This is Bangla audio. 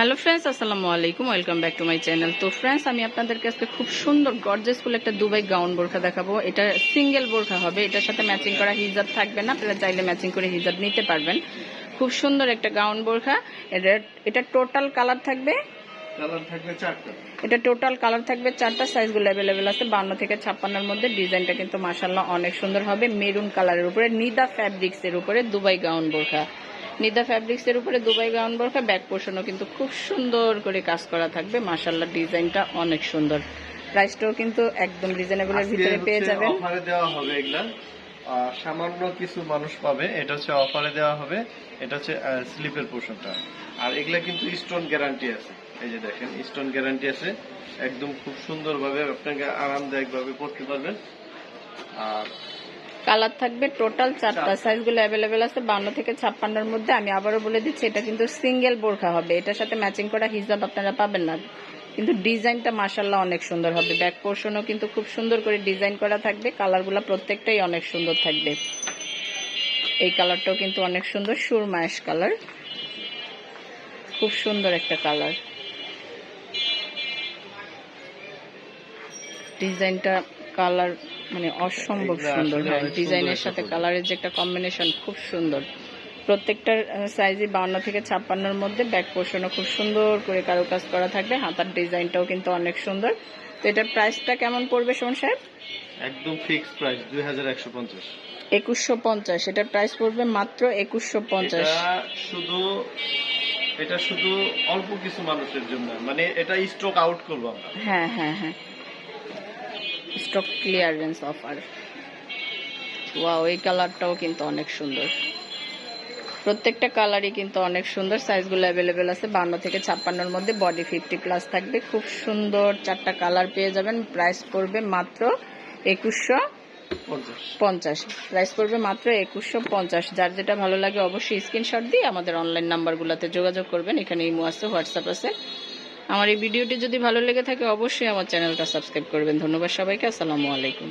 হ্যালো ফ্রেন্ডস আসসালামু আলাইকুম welcome back to my channel. তো ফ্রেন্ডস আমি আপনাদেরকে আজকে খুব সুন্দর গর্জেসফুল একটা দুবাই গাউন বোরখা দেখাবো। এটা সিঙ্গেল বোরখা হবে এটার সাথে ম্যাচিং করা হিজাব থাকবে না আপনারা চাইলে ম্যাচিং করে হিজাব নিতে পারবেন। খুব সুন্দর একটা গাউন বোরখা এটা এটা টোটাল কালার থাকবে। এটা টোটাল কালার থাকবে চারটা সাইজগুলো অ্যাভেলেবেল আছে বান্ন থেকে ছাপ্পান্নর মধ্যে। ডিজাইনটা কিন্তু মাসাল্লাহ অনেক সুন্দর হবে মেরুন কালারের উপরে নিদা ফ্যাব্রিক্স এর উপরে দুবাই গাউন বোরখা। নিদা ফ্যাব্রিক্স এর উপরে দুবাই গাউন বোরখা ব্যাক পোর্শনও কিন্তু খুব সুন্দর করে কাজ করা থাকবে। মাসাল্লাহ ডিজাইনটা অনেক সুন্দর। প্রাইসটাও কিন্তু একদম রিজনেবলের ভিতরে পেয়ে যাবেন। অফারে দেওয়া হবে এগুলা। আর সামান্য কিছু মানুষ পাবে এটা হচ্ছে অফারে দেওয়া হবে এটা হচ্ছে স্লিপের পোর্শনটা। আর এগুলা কিন্তু স্টোন গ্যারান্টি আছে। এই যে দেখেন স্টোন গ্যারান্টি আছে। একদম খুব সুন্দরভাবে আপনাকে আরামদায়ক ভাবে পড়তে পারবেন। আর কালার থাকবে টোটাল চারটা। সাইজগুলো অ্যাভেলেবেল আছে, বান্ন থেকে ছাপ্পান্নর মধ্যে। আমি আবারও বলে দিচ্ছি, এটা কিন্তু সিঙ্গেল বোরখা হবে। এটার সাথে ম্যাচিং করা হিজাব আপনারা পাবেন না। কিন্তু ডিজাইনটা মাসাল্লাহ অনেক সুন্দর হবে। ব্যাক পোর্শনও কিন্তু খুব সুন্দর করে ডিজাইন করা থাকবে। কালারগুলো প্রত্যেকটাই অনেক সুন্দর থাকবে। এই কালারটাও কিন্তু অনেক সুন্দর, সুরমায়াস কালার খুব সুন্দর একটা কালার ডিজাইনটা কালার মানে অসম্ভব সুন্দর হয়। ডিজাইনের সাথে কালারের যে একটা কম্বিনেশন খুব সুন্দর। প্রত্যেকটার সাইজই বাউন্ন থেকে ছাপ্পান্নর মধ্যে ব্যাক পোর্শনও খুব সুন্দর করে কারুকাজ করা থাকবে। হাতার ডিজাইনটাও কিন্তু অনেক সুন্দর। তো এটার প্রাইসটা কেমন পড়বে শোন সাহেব? একদম ফিক্সড প্রাইস দুই হাজার একশো পঞ্চাশ। একুশশো পঞ্চাশ। এটার প্রাইস পড়বে মাত্র একুশশো পঞ্চাশ। এটা শুধু এটা শুধু অল্প কিছু মানুষের জন্য। মানে এটা স্টক আউট করব আমরা। হ্যাঁ হ্যাঁ হ্যাঁ। স্টক ক্লিয়ারেন্স অফার ওয়াও এই কালারটাও কিন্তু অনেক সুন্দর। প্রত্যেকটা কালারই কিন্তু অনেক সুন্দর সাইজগুলো অ্যাভেলেবেল আছে, বান্ন থেকে ছাপ্পান্নর মধ্যে বডি ফিফটি প্লাস থাকবে। খুব সুন্দর চারটা কালার পেয়ে যাবেন প্রাইস পড়বে মাত্র একুশশো পঞ্চাশ। পঞ্চাশ প্রাইস পড়বে মাত্র একুশশো পঞ্চাশ। যার যেটা ভালো লাগে অবশ্যই স্ক্রিনশট দিয়ে আমাদের অনলাইন নাম্বারগুলোতে যোগাযোগ করবেন। এখানে ইমো আছে হোয়াটসঅ্যাপ আছে। আমার এই ভিডিওটি যদি ভালো লেগে থাকে, অবশ্যই আমার চ্যানেলটা সাবস্ক্রাইব করবেন। ধন্যবাদ সবাইকে, আসসালামু আলাইকুম।